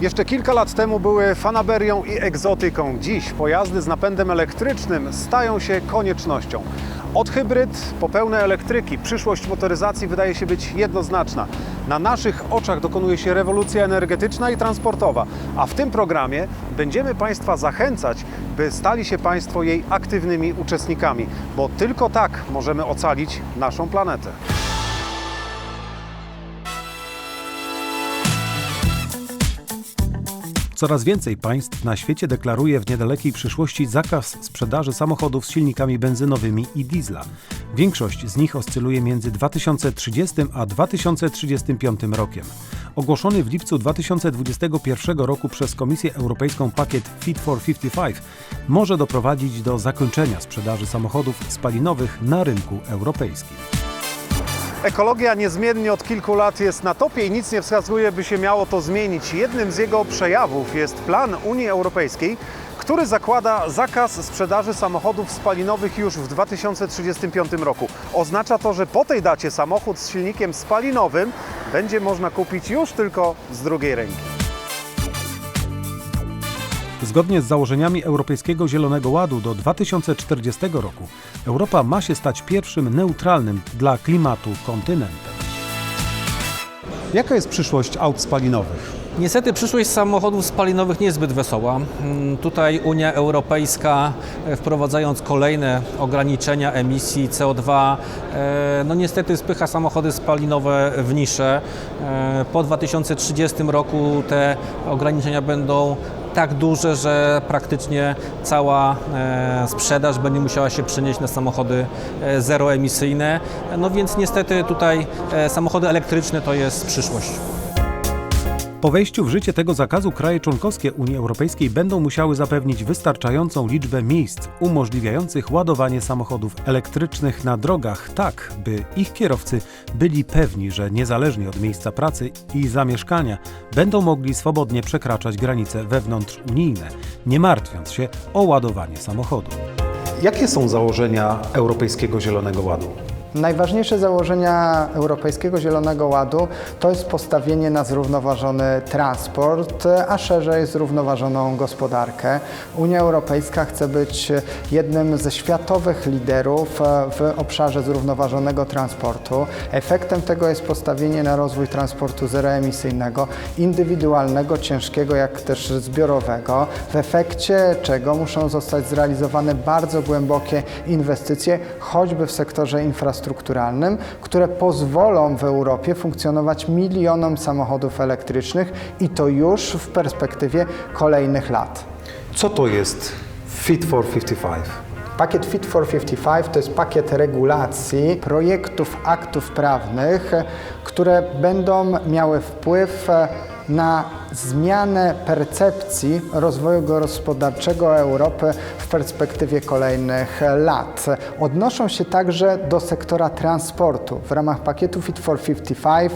Jeszcze kilka lat temu były fanaberią i egzotyką. Dziś pojazdy z napędem elektrycznym stają się koniecznością. Od hybryd po pełne elektryki przyszłość motoryzacji wydaje się być jednoznaczna. Na naszych oczach dokonuje się rewolucja energetyczna i transportowa, a w tym programie będziemy Państwa zachęcać, by stali się Państwo jej aktywnymi uczestnikami, bo tylko tak możemy ocalić naszą planetę. Coraz więcej państw na świecie deklaruje w niedalekiej przyszłości zakaz sprzedaży samochodów z silnikami benzynowymi i diesla. Większość z nich oscyluje między 2030 a 2035 rokiem. Ogłoszony w lipcu 2021 roku przez Komisję Europejską pakiet Fit for 55 może doprowadzić do zakończenia sprzedaży samochodów spalinowych na rynku europejskim. Ekologia niezmiennie od kilku lat jest na topie i nic nie wskazuje, by się miało to zmienić. Jednym z jego przejawów jest plan Unii Europejskiej, który zakłada zakaz sprzedaży samochodów spalinowych już w 2035 roku. Oznacza to, że po tej dacie samochód z silnikiem spalinowym będzie można kupić już tylko z drugiej ręki. Zgodnie z założeniami Europejskiego Zielonego Ładu do 2040 roku Europa ma się stać pierwszym neutralnym dla klimatu kontynentem. Jaka jest przyszłość aut spalinowych? Niestety przyszłość samochodów spalinowych nie jest zbyt wesoła. Mm, Tutaj Unia Europejska, e, wprowadzając kolejne ograniczenia emisji CO2, e, no niestety spycha samochody spalinowe w nisze. E, Po 2030 roku te ograniczenia będą tak duże, że praktycznie cała e, sprzedaż będzie musiała się przenieść na samochody e, zeroemisyjne. No więc niestety tutaj e, samochody elektryczne to jest przyszłość. Po wejściu w życie tego zakazu kraje członkowskie Unii Europejskiej będą musiały zapewnić wystarczającą liczbę miejsc umożliwiających ładowanie samochodów elektrycznych na drogach, tak by ich kierowcy byli pewni, że niezależnie od miejsca pracy i zamieszkania będą mogli swobodnie przekraczać granice wewnątrzunijne, nie martwiąc się o ładowanie samochodu. Jakie są założenia Europejskiego Zielonego Ładu? Najważniejsze założenia Europejskiego Zielonego Ładu to jest postawienie na zrównoważony transport, a szerzej zrównoważoną gospodarkę. Unia Europejska chce być jednym ze światowych liderów w obszarze zrównoważonego transportu. Efektem tego jest postawienie na rozwój transportu zeroemisyjnego, indywidualnego, ciężkiego, jak też zbiorowego, w efekcie czego muszą zostać zrealizowane bardzo głębokie inwestycje, choćby w sektorze infrastrukturalnym, które pozwolą w Europie funkcjonować milionom samochodów elektrycznych i to już w perspektywie kolejnych lat. Co to jest Fit for 55? Pakiet Fit for 55 to jest pakiet regulacji, projektów aktów prawnych, które będą miały wpływ na zmianę percepcji rozwoju gospodarczego Europy w perspektywie kolejnych lat. Odnoszą się także do sektora transportu. W ramach pakietu Fit for 55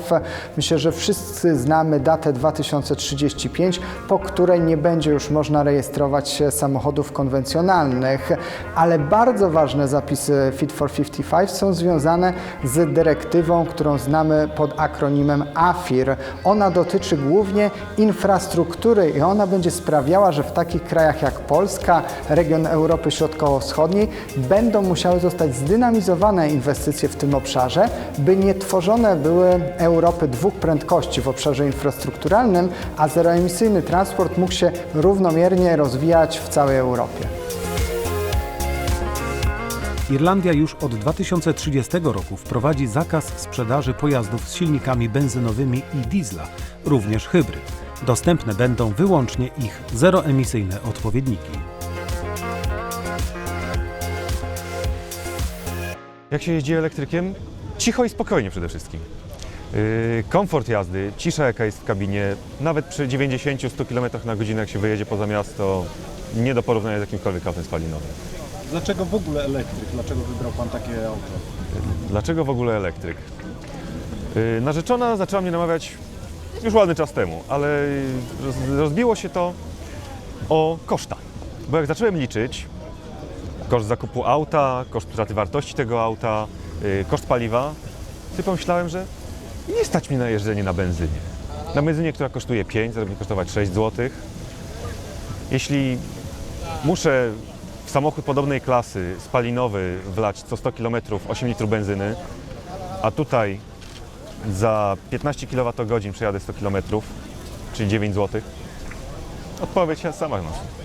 myślę, że wszyscy znamy datę 2035, po której nie będzie już można rejestrować samochodów konwencjonalnych, ale bardzo ważne zapisy Fit for 55 są związane z dyrektywą, którą znamy pod akronimem AFIR. Ona dotyczy głównie infrastruktury i ona będzie sprawiała, że w takich krajach jak Polska, region Europy Środkowo-Wschodniej będą musiały zostać zdynamizowane inwestycje w tym obszarze, by nie tworzone były Europy dwóch prędkości w obszarze infrastrukturalnym, a zeroemisyjny transport mógł się równomiernie rozwijać w całej Europie. Irlandia już od 2030 roku wprowadzi zakaz sprzedaży pojazdów z silnikami benzynowymi i diesla, również hybryd. Dostępne będą wyłącznie ich zeroemisyjne odpowiedniki. Jak się jeździ elektrykiem? Cicho i spokojnie przede wszystkim. Yy, komfort jazdy, cisza jaka jest w kabinie, nawet przy 90-100 km na godzinę jak się wyjedzie poza miasto, nie do porównania z jakimkolwiek autem spalinowym. Dlaczego w ogóle elektryk? Dlaczego wybrał Pan takie auto? Dlaczego w ogóle elektryk? Yy, narzeczona zaczęła mnie namawiać już ładny czas temu, ale rozbiło się to o koszta. Bo jak zacząłem liczyć, koszt zakupu auta, koszt utraty wartości tego auta, y, koszt paliwa, to pomyślałem, że nie stać mi na jeżdżenie na benzynie. Na benzynie, która kosztuje 5, zarobi kosztować 6 zł. Jeśli muszę w samochód podobnej klasy spalinowy wlać co 100 km 8 litrów benzyny, a tutaj za 15 kWh przejadę 100 km, czyli 9 zł. Odpowiedź sama masz.